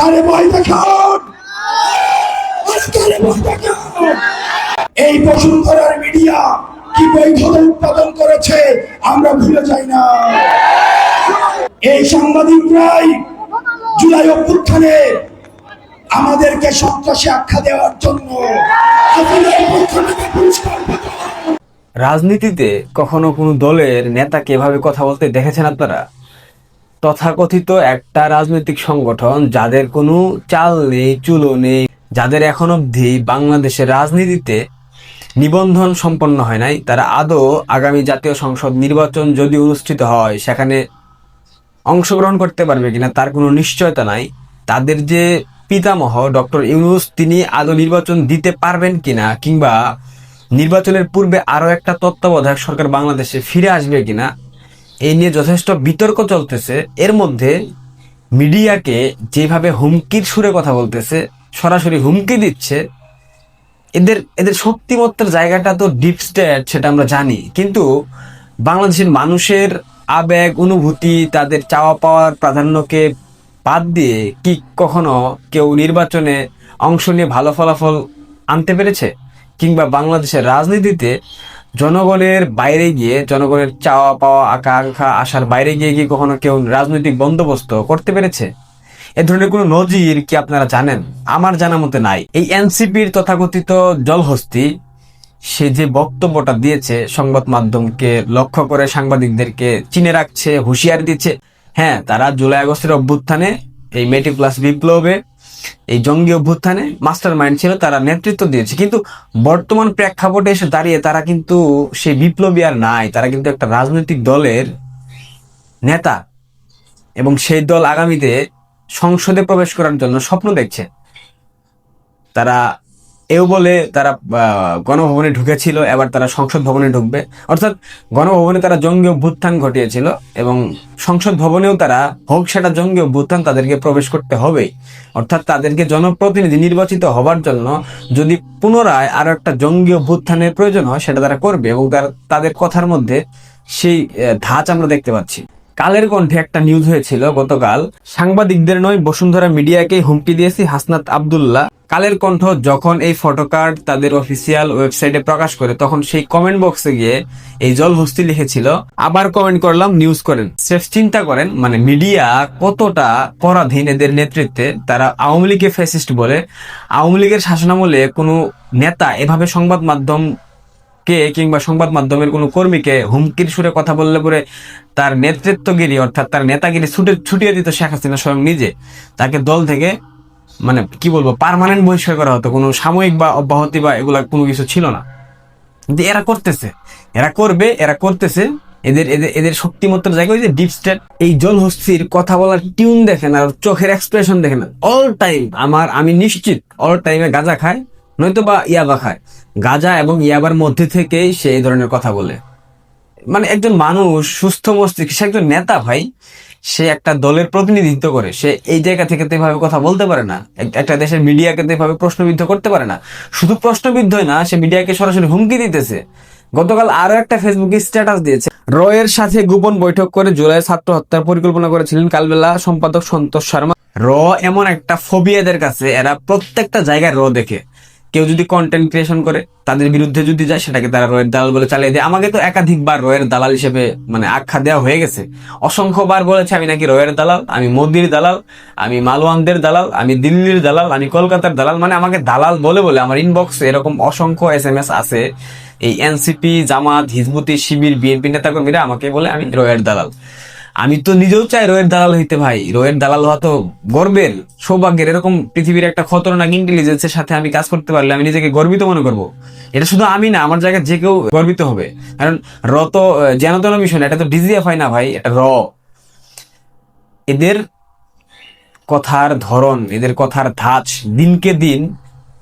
কারে ভয় দেখান এই বসুন্ধরার মিডিয়া কি বৈধতা উৎপাদন করেছে, আমরা ভুলে যাই না। এই সাংবাদিকরাই জুলাই অভ্যুত্থানে আমাদেরকে সন্ত্রাসী আখ্যা দেওয়ার জন্য। রাজনীতিতে কখনো কোনো দলের নেতাকে এভাবে কথা বলতে দেখেছেন আপনারা? তথাকথিত একটা রাজনৈতিক সংগঠন যাদের কোনো চাল নেই, চুলো নেই, যাদের এখন অবধি বাংলাদেশের রাজনীতিতে নিবন্ধন সম্পন্ন হয় নাই, তারা আদৌ আগামী জাতীয় সংসদ নির্বাচন যদি অনুষ্ঠিত হয়, সেখানে অংশগ্রহণ করতে পারবে কিনা তার কোনো নিশ্চয়তা নাই। তাদের যে পিতামহ ডক্টর ইউনুস, তিনি আদৌ নির্বাচন দিতে পারবেন কিনা কিংবা নির্বাচনের পূর্বে আরও একটা তত্ত্বাবধায়ক সরকার বাংলাদেশে ফিরে আসবে কিনা এই নিয়ে যথেষ্ট বিতর্ক চলতেছে। এর মধ্যে মিডিয়াকে যেভাবে হুমকির সুরে কথা বলতেছে, সরাসরি হুমকি দিচ্ছে, এদের এদের শক্তিমত্তার জায়গাটা তো ডিপ স্টেট সেটা আমরা জানি। কিন্তু বাংলাদেশের মানুষের আবেগ, অনুভূতি, তাদের চাওয়া পাওয়ার প্রাধান্যকে বাদ দিয়ে কি কখনো কেউ নির্বাচনে অংশ নিয়ে ভালো ফলাফল আনতে পেরেছে? কিংবা বাংলাদেশের রাজনীতিতে জনগণের বাইরে গিয়ে, জনগণের চাওয়া পাওয়া, আকাঙ্ক্ষা, আশার বাইরে গিয়ে কি কখনো কেউ রাজনৈতিক বন্দোবস্ত করতে পেরেছে? এ ধরনের কোনো নজির কি আপনারা জানেন? আমার জানা মতে নাই। এই এনসিপির তথাকথিত জলহস্তি, সে যে বক্তব্যটা দিয়েছে সংবাদ মাধ্যমকে লক্ষ্য করে সাংবাদিকদেরকে চিনে রাখছে, হুঁশিয়ারি দিচ্ছে হ্যাঁ তারা জুলাই আগস্টের অভ্যুত্থানে এই মেটি প্লাস বিপ্লবে এই জঙ্গি অভ্যুত্থানে মাস্টার মাইন্ড ছিল, তারা নেতৃত্ব দিয়েছে। কিন্তু বর্তমান প্রেক্ষাপটে এসে দাঁড়িয়ে তারা কিন্তু সেই বিপ্লবী আর নাই। তারা কিন্তু একটা রাজনৈতিক দলের নেতা এবং সেই দল আগামীতে সংসদে প্রবেশ করার জন্য স্বপ্ন দেখছে। তারা এও বলে তারা গণভবনে ঢুকেছিল, এবার তারা সংসদ ভবনে ঢুকবে। অর্থাৎ গণভবনে তারা জঙ্গি অভ্যুত্থান ঘটিয়েছিল এবং সংসদ ভবনেও তারা, হোক সেটা জঙ্গি অভ্যুত্থান, তাদেরকে প্রবেশ করতে হবে অর্থাৎ তাদেরকে জনপ্রতিনিধি নির্বাচিত হবার জন্য যদি পুনরায় আরও একটা জঙ্গি অভ্যুত্থানের প্রয়োজন হয়, সেটা তারা করবে এবং তার- তাদের কথার মধ্যে সেই ধাঁচ আমরা দেখতে পাচ্ছি। কালের কণ্ঠে একটা নিউজ হয়েছিল গতকাল। সাংবাদিকদের নয়, বসুন্ধরা মিডিয়াকে হুমকি দিয়েছি হাসনাত আব্দুল্লাহ। কালের কণ্ঠ যখন এই ফটোকার্ড তাদের অফিসিয়াল ওয়েবসাইটে প্রকাশ করে, তখন সেই কমেন্ট বক্সে গিয়ে এই জল হস্তি লিখেছিল, আবার কমেন্ট করলাম নিউজ করেন। সেফ চিন্তা করেন মানে মিডিয়া কতটা পরাধীন এদের নেতৃত্বে, তারা আওয়ামী লীগকে ফ্যাসিস্ট বলে। আওয়ামী লীগের শাসনামলে কোনো নেতা এভাবে সংবাদ মাধ্যম কে কিংবা সংবাদ মাধ্যমের কোনো কর্মীকে হুমকির সুরে কথা বললে পরে তার নেতৃত্বগিরি, অর্থাৎ তার নেতাগিরি ছুটে ছুটিয়ে দিত শেখ হাসিনা স্বয়ং নিজে। তাকে দল থেকে মানে কি বলব পার্মানেন্ট বহিষ্কার করা হতো, কোনো সাময়িক বা অব্যাহতি বা এগুলা কোনো কিছু ছিল না। কিন্তু এরা করতেছে, এরা করবে, এরা করতেছে, এদের এদের এদের শক্তিমত্তার জায়গায় ওই যে ডিপ স্টেট এই জলহস্তির কথা বলার টিউন দেখেন আর চোখের এক্সপ্রেশন দেখেন। অল টাইম আমার, আমি নিশ্চিত অল টাইমে গাঁজা খায়, নয়তো বা ইয়াবা খায়। গাঁজা এবং ইয়াবার মধ্যে থেকেই সে এই ধরনের কথা বলে। মানে একজন মানুষ সুস্থ মস্তিষ্ক, সে একজন নেতা ভাই সে একটা দলের প্রতিনিধিত্ব করে। সে এই জায়গা থেকে তো এভাবে কথা বলতে পারে না। একটা দেশের মিডিয়াকে তো এভাবে প্রশ্নবিদ্ধ করতে পারে না। শুধু প্রশ্নবিদ্ধই না, সে মিডিয়াকে সরাসরি হুমকি দিতেছে। গতকাল আরও একটা ফেসবুকে স্ট্যাটাস দিয়েছে। রয়ের সাথে গোপন বৈঠক করে জুলাই ছাত্র হত্যার পরিকল্পনা করেছিলেন কালবেলা সম্পাদক সন্তোষ শর্মা। র এমন একটা ফোবি এদের কাছে, এরা প্রত্যেকটা জায়গায় র দেখে। কেউ যদি কন্টেন্ট ক্রিয়েশন করে, তাদের বিরুদ্ধে যদি যায়, সেটাকে তারা রয়ের দালাল বলে চালিয়ে দেয়। আমাকে তো একাধিকবার রয়ের দালাল হিসেবে মানে আখ্যা দেওয়া হয়ে গেছে। অসংখ্যবার বলেছে, আমি নাকি রয়ের দালাল, আমি মোদির দালাল, আমি মালওয়ানদের দালাল, আমি দিল্লির দালাল, আমি কলকাতার দালাল মানে আমাকে দালাল বলে বলে, আমার ইনবক্সে এরকম অসংখ্য এস এম এস আছে এই এনসিপি জামাত, হিজবুতি, শিবির বিএনপি নেতাকর্মীরা আমাকে বলে, আমি রয়ের দালাল। আমি তো নিজেও চাই রয়ের দালাল হইতে, ভাই। রয়ের দালাল হওয়া তো গর্বের, সৌভাগ্যের। এরকম পৃথিবীর একটা খতরনাক ইন্টেলিজেন্সের সাথে আমি কাজ করতে পারলে আমি নিজেকে গর্বিত মনে করব। এটা শুধু আমি না, আমার জায়গায় যে কেউ গর্বিত হবে। কারণ র তো যেন তেন বিষয় না এটা তো ডিজিএফ হয় না, ভাই, এটা র। এদের কথার ধরন, এদের কথার ধাঁচ দিনকে দিন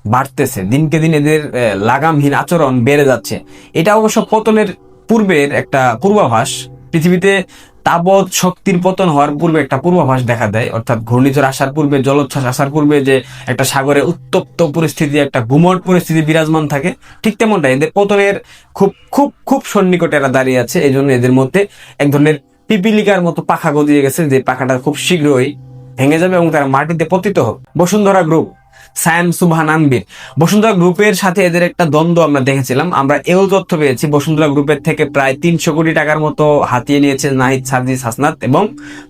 বাড়তেছে। দিনকে দিন এদের লাগামহীন আচরণ বেড়ে যাচ্ছে। এটা অবশ্য পতনের পূর্বের একটা পূর্বাভাস। পৃথিবীতে তাবৎ শক্তির পতন হওয়ার পূর্বে একটা পূর্বাভাস দেখা দেয়, অর্থাৎ ঘূর্ণিঝড় আসার পূর্বে, জলোচ্ছ্বাস আসার পূর্বে যে একটা সাগরে উত্তপ্ত পরিস্থিতি, একটা গুমট পরিস্থিতি বিরাজমান থাকে, ঠিক তেমনটা এদের পতনের খুব খুব খুব সন্নিকটে এরা দাঁড়িয়ে আছে এই জন্য এদের মধ্যে এক ধরনের পিপিলিকার মতো পাখা গদিয়ে গেছে যে পাখাটা খুব শীঘ্রই ভেঙে যাবে এবং তারা মাটিতে পতিত হবে বসুন্ধরা গ্রুপ সায়াম সুবহান আনবির বসুন্ধরা গ্রুপের সাথে এদের একটা দ্বন্দ্ব আমরা দেখেছিলাম। আমরা এও তথ্য পেয়েছি, বসুন্ধরা গ্রুপের থেকে প্রায় তিনশো কোটি টাকার মতো হাতিয়ে নিয়েছে নাহিদ সার্জিস হাসনাত এবং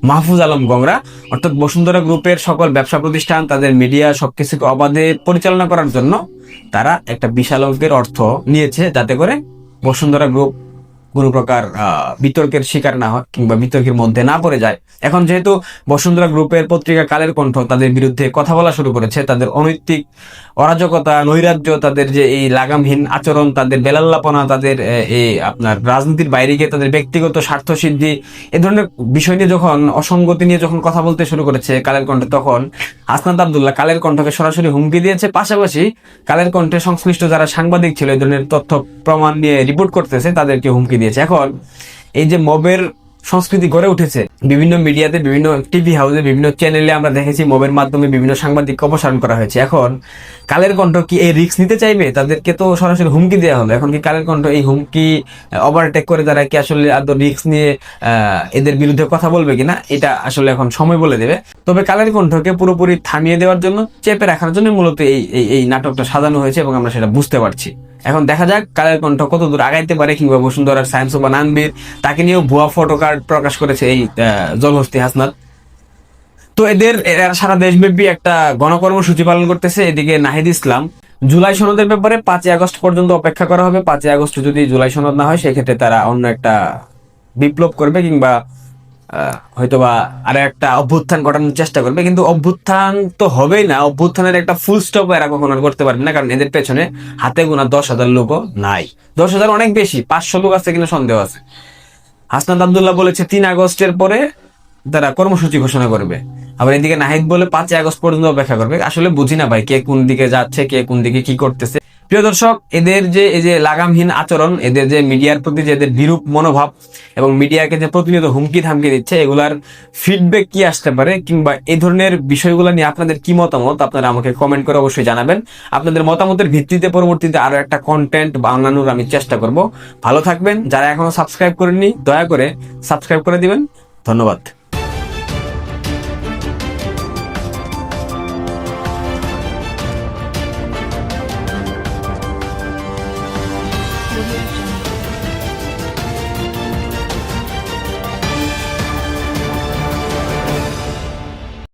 মাহফুজ আলম গংরা। অর্থাৎ বসুন্ধরা গ্রুপের সকল ব্যবসা প্রতিষ্ঠান, তাদের মিডিয়া সবকিছুকে অবাধে পরিচালনা করার জন্য তারা একটা বিশাল অঙ্কের অর্থ নিয়েছে যাতে করে বসুন্ধরা গ্রুপ কোনো প্রকার বিতর্কের শিকার না হয় কিংবা বিতর্কের মধ্যে না পড়ে যায়। এখন যেহেতু বসুন্ধরা গ্রুপের পত্রিকা কালের কণ্ঠ তাদের বিরুদ্ধে কথা বলা শুরু করেছে, তাদের অনৈতিক অরাজকতা, নৈরাজ্য, তাদের যে এই লাগামহীন আচরণ, তাদের বেলাল্লাপনা, তাদের এই আপনার রাজনীতির বাইরে গিয়ে তাদের ব্যক্তিগত স্বার্থ সিদ্ধি এ ধরনের বিষয় নিয়ে যখন, অসঙ্গতি নিয়ে যখন কথা বলতে শুরু করেছে কালের কণ্ঠে, তখন হাসনাত আবদুল্লাহ কালের কণ্ঠকে সরাসরি হুমকি দিয়েছে। পাশাপাশি কালের কণ্ঠে সংশ্লিষ্ট যারা সাংবাদিক ছিল এই ধরনের তথ্য, প্রমাণ নিয়ে রিপোর্ট করতেছে, তাদেরকে হুমকি দিয়েছে। এখন এই যে মবের সংস্কৃতি গড়ে উঠেছে। বিভিন্ন মিডিয়াতে, বিভিন্ন টিভি হাউসে, বিভিন্ন চ্যানেলে আমরা দেখেছি মবের মাধ্যমে বিভিন্ন সাংবাদিককে অপসারণ করা হয়েছে। এখন কালের কণ্ঠ কি এই রিস্ক নিতে চাইবে? তাদেরকে তো সরাসরি হুমকি দেওয়া হলো এখন কি কালের কণ্ঠ এই হুমকি ওভারটেক করে তারা কি আসলে আদৌ রিস্ক নিয়ে এদের বিরুদ্ধে কথা বলবে কিনা, এটা আসলে এখন সময় বলে দেবে। তবে কালের কণ্ঠকে পুরোপুরি থামিয়ে দেওয়ার জন্য, চেপে রাখার জন্য মূলত এই এই নাটকটা সাজানো হয়েছে এবং আমরা সেটা বুঝতে পারছি। এখন দেখা যাক কালের কণ্ঠ কত দূর আগাইতে পারে কিংবা বসুন্ধরার সায়েন্স বা নানবীর, তাকে নিয়েও ভুয়া ফটো কার্ড প্রকাশ করেছে এই জলহস্তি হাসনাত। তো এদের সারা দেশব্যাপী একটা গণকর্মসূচি পালন করতেছে এদিকে নাহিদ ইসলাম। জুলাই সনদের ব্যাপারে পাঁচই আগস্ট পর্যন্ত অপেক্ষা করা হবে। পাঁচই আগস্ট যদি জুলাই সনদ না হয়, সেক্ষেত্রে তারা অন্য একটা বিপ্লব করবে কিংবা হয়তোবা আর একটা অভ্যুত্থান ঘটানোর চেষ্টা করবে। কিন্তু অভ্যুত্থান তো হবেই না। অভ্যুত্থানের একটা ফুল স্টপ এরা কখনো করতে পারবে না, কারণ এদের পেছনে হাতে গোনা দশ হাজার লোকও নাই। দশ হাজার অনেক বেশি, পাঁচশো লোক আছে কিনা সন্দেহ আছে। হাসনাত আবদুল্লাহ বলেছে, তিন আগস্টের পরে তারা কর্মসূচি ঘোষণা করবে। আবার এদিকে নাহিদ বলে, পাঁচই আগস্ট পর্যন্ত অপেক্ষা করবে। আসলে বুঝি না ভাই, কে কোন দিকে যাচ্ছে, কে কোন দিকে কি করতেছে। প্রিয় দর্শক, এদের যে, এই যে লাগামহীন আচরণ, এদের যে মিডিয়ার প্রতি যে এদের বিরূপ মনোভাব এবং মিডিয়াকে যে প্রতিনিয়ত হুমকি থামকি দিচ্ছে, এগুলার ফিডব্যাক কি আসতে পারে কিংবা এই ধরনের বিষয়গুলো নিয়ে আপনাদের কি মতামত, আপনারা আমাকে কমেন্ট করে অবশ্যই জানাবেন। আপনাদের মতামতের ভিত্তিতে পরবর্তীতে আরও একটা কন্টেন্ট বানানোর আমি চেষ্টা করব। ভালো থাকবেন। যারা এখনও সাবস্ক্রাইব করেননি, দয়া করে সাবস্ক্রাইব করে দিবেন। ধন্যবাদ।